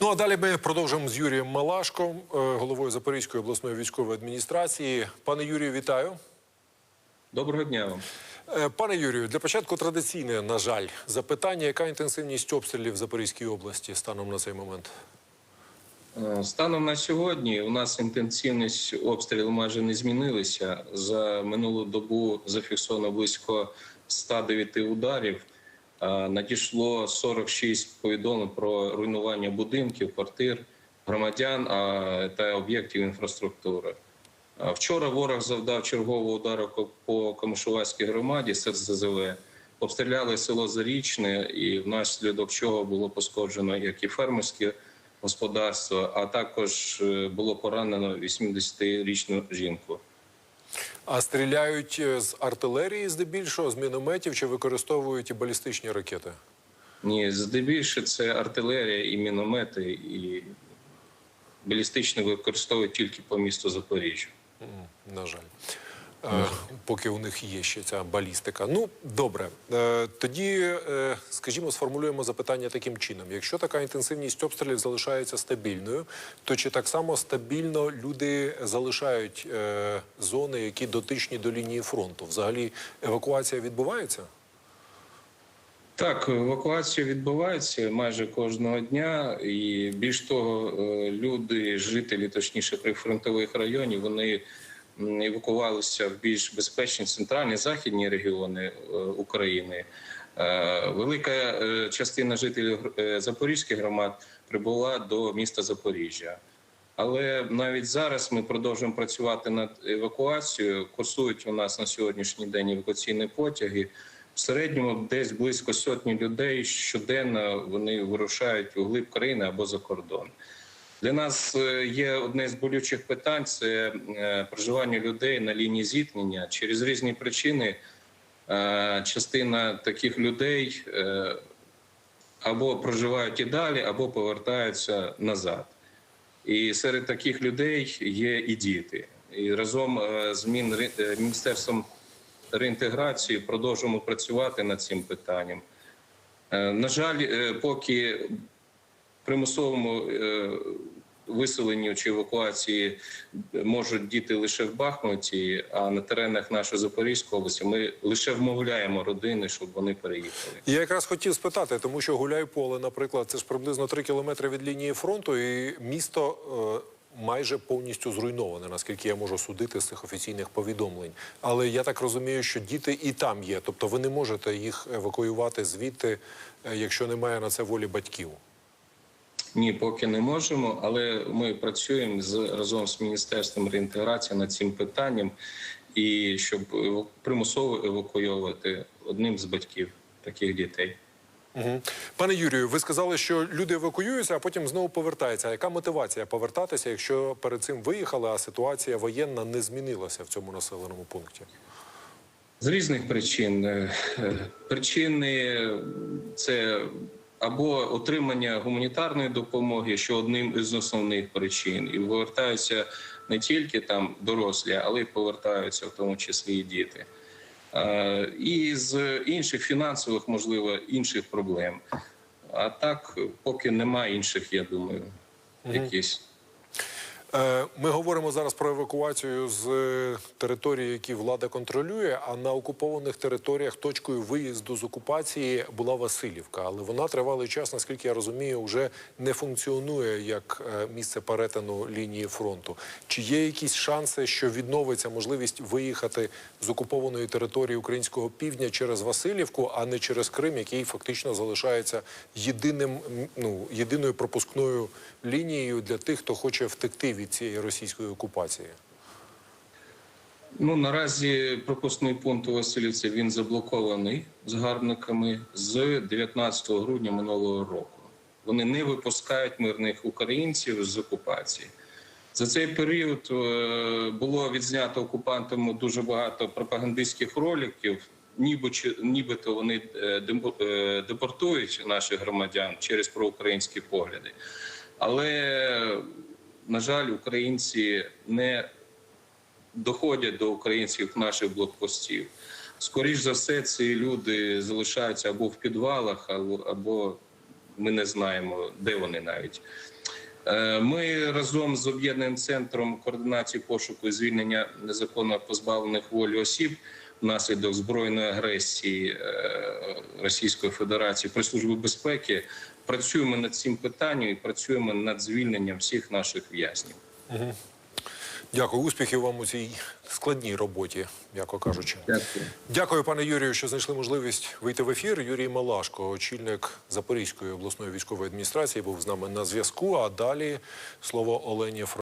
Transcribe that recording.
Ну а далі ми продовжимо з Юрієм Малашком, е, головою Запорізької обласної військової адміністрації. Пане Юрію, вітаю. Доброго дня вам. Е, Пане Юрію, для початку традиційне, на жаль, запитання: яка інтенсивність обстрілів в Запорізькій області станом на цей момент? Е, Станом на сьогодні у нас інтенсивність обстрілу майже не змінилася. За минулу добу зафіксовано близько 109 ударів. Е, Надійшло 46 повідомлень про руйнування будинків, квартир, громадян та об'єктів інфраструктури. Е, Вчора ворог завдав чергового удару по Камишувацькій громаді СЗЗВ. Обстріляли село Зарічне, і внаслідок чого було пошкоджено як і фермерське господарство, а також е, було поранено 80-річну жінку. А стріляють е, з артилерії здебільшого, з мінометів чи використовують і балістичні ракети? Ні, здебільшого це артилерія і міномети, і балістичні використовують тільки по місту Запоріжжя. На жаль. Е, Поки у них є ще ця балістика. Ну, добре. Е, Тоді, е, скажімо, сформулюємо запитання таким чином: якщо така інтенсивність обстрілів залишається стабільною, то чи так само стабільно люди залишають зони, які дотичні до лінії фронту? Взагалі евакуація відбувається? Так, евакуація відбувається майже кожного дня, і більш того, люди, жителі, точніше прифронтових районів, вони евакувалися в більш безпечні центральні західні регіони е, України. Е, Велика е, частина жителів запорізьких громад прибула до міста Запоріжжя. Але навіть зараз ми продовжуємо працювати над евакуацією. Курсують у нас на сьогоднішній день евакуаційні потяги. В середньому десь близько сотні людей щоденно вони вирушають у глиб країни або за кордон. Для нас е, є одне з болючих питань це е, проживання людей на лінії зіткнення. Через різні причини е, частина таких людей або проживають і далі, або повертаються назад. І серед таких людей є і діти. І разом з Мін- Міністерством реінтеграції продовжуємо працювати над цим питанням. На жаль, поки примусовому е, виселенню чи евакуації можуть діти лише в Бахмуті, а на теренах нашої Запорізької області ми лише вмовляємо родини, щоб вони переїхали. Я якраз хотів спитати, тому що Гуляйполе, наприклад, це ж приблизно 3 кілометри від лінії фронту, і місто е, майже повністю зруйноване, наскільки я можу судити з цих офіційних повідомлень. Але я так розумію, що діти і там є. Тобто ви не можете їх евакуювати звідти, е, якщо немає на це волі батьків. Ні, поки не можемо, але ми працюємо з разом з міністерством реінтеграції над цим питанням, і щоб примусово евакуйовувати одним з батьків таких дітей. Угу. Пане Юрію, ви сказали, що люди евакуюються, а потім знову повертаються. А яка мотивація повертатися, якщо перед цим виїхали, а ситуація воєнна не змінилася в цьому населеному пункті? З різних причин. Е, е, Причини це або отримання гуманітарної допомоги, що одним із основних причин, і повертаються не тільки там дорослі, але й повертаються в тому числі і діти. І з інших фінансових, можливо, інших проблем. А так, поки немає інших, я думаю, якісь. Е, Ми говоримо зараз про евакуацію з е, території, які влада контролює. А на окупованих територіях точкою виїзду з окупації була Васильівка, але вона тривалий час, наскільки я розумію, вже не функціонує як е, місце перетину лінії фронту. Чи є якісь шанси, що відновиться можливість виїхати з окупованої території українського півдня через Васильівку, а не через Крим, який фактично залишається єдиним ну єдиною пропускною лінією для тих, хто хоче втекти від цієї російської окупації? Ну наразі пропускний пункт у Васильівці він заблокований згарбниками з 19 грудня минулого року. Вони не випускають мирних українців з окупації. За цей період е, було відзнято окупантами дуже багато пропагандистських роликів, ніби нібито вони е, е, депортують наших громадян через проукраїнські погляди. Але, на жаль, українці не доходять до українських наших блокпостів. Скоріш за все, ці люди залишаються або в підвалах, або, або ми не знаємо, де вони навіть. Е, Ми разом з об'єднаним центром координації пошуку і звільнення незаконно позбавлених волі осіб внаслідок збройної агресії е, Російської Федерації при службі безпеки працюємо над цим питанням і працюємо над звільненням всіх наших в'язнів. Дякую, успіхів вам у цій складній роботі, м'яко кажучи. Дякую. Дякую, пане Юрію, що знайшли можливість вийти в ефір. Юрій Малашко, очільник Запорізької обласної військової адміністрації, був з нами на зв'язку. А далі слово Олені Фролов.